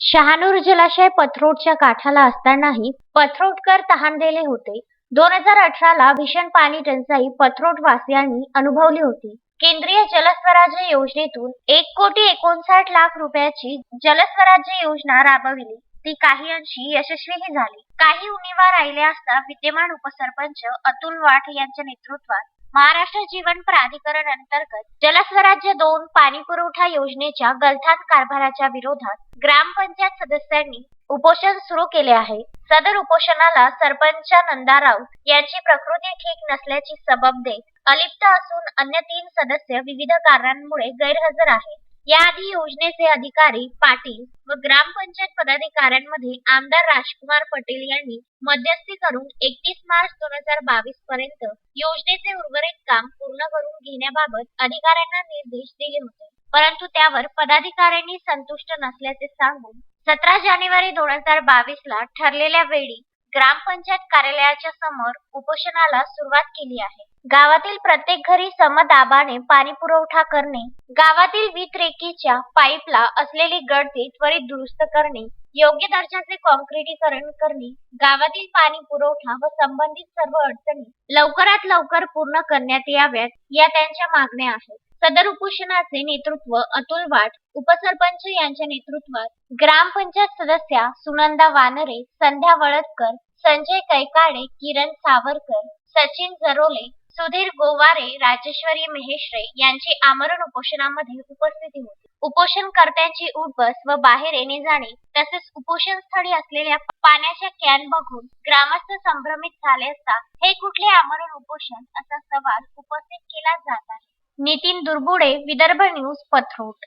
शहानूर जलाशय पथरोडच्या काठाला असतानाही पथरोडकर तहानलेले होते. दोन हजार अठराला भीषण पाणी टंचाई पथरोड वासियांनी अनुभवली होती. केंद्रीय जलस्वराज्य योजनेतून एक कोटी एकोणसाठ लाख रुपयाची जलस्वराज्य योजना राबविली. ती काही अंशी यशस्वीही झाली. काही उणीवा राहिल्या असता विद्यमान उपसरपंच अतुल वाठ यांच्या नेतृत्वात महाराष्ट्र जीवन प्राधिकरण अंतर्गत जलस्वराज्य दोन पाणी पुरवठा योजनेच्या गलथान कारभाराच्या विरोधात ग्रामपंचायत सदस्यांनी उपोषण सुरू केले आहे. सदर उपोषणाला सरपंच नंदा राऊत यांची प्रकृती ठीक नसल्याची सबब देत अलिप्त असून अन्य तीन सदस्य विविध कारणांमुळे गैरहजर आहेत. याआधी योजनेचे अधिकारी पाटील व ग्रामपंचायत पदाधिकाऱ्यांमध्ये आमदार राजकुमार पटेल यांनी मध्यस्थी करून एकतीस मार्च दोन हजार बावीस पर्यंत योजनेचे उर्वरित काम पूर्ण करून घेण्याबाबत अधिकाऱ्यांना निर्देश दिले होते. परंतु त्यावर पदाधिकाऱ्यांनी संतुष्ट नसल्याचे सांगून सतरा जानेवारी दोन हजार बावीस ला ठरलेल्या वेळी ग्रामपंचायत कार्यालयाच्या समोर उपोषणाला सुरुवात केली आहे. गावातील प्रत्येक घरी समदाबाने पाणी पुरवठा करणे गावातील वीतरेकीच्या पाईपला असलेली गळती त्वरित दुरुस्त करणे योग्य दर्जाचे कॉन्क्रिटीकरण करणे गावातील पाणी पुरवठा व संबंधित सर्व अडचणी लवकरात लवकर पूर्ण करण्यात याव्यात या त्यांच्या मागण्या आहेत. सदर उपोषणाचे नेतृत्व अतुल वाट उपसरपंच यांच्या नेतृत्वात ग्रामपंचायत सदस्या सुनंदा वानरे संध्या वळदकर संजय कैकाडे किरण सावरकर सचिन जरोले सुधीर गोवारे राजेश्वरी महेश्रे यांची आमरण उपोषणामध्ये उपस्थिती होती. उपोषणकर्त्यांची उठबस व बाहेर येणे जाणे तसेच उपोषण स्थळी असलेल्या पाण्याच्या कॅन बघून ग्रामस्थ संभ्रमित झाले असता हे कुठले आमरण उपोषण असा सवाल उपस्थित केला जात आहे. नितीन दुर्बुडे विदर्भ न्यूज पथरोट.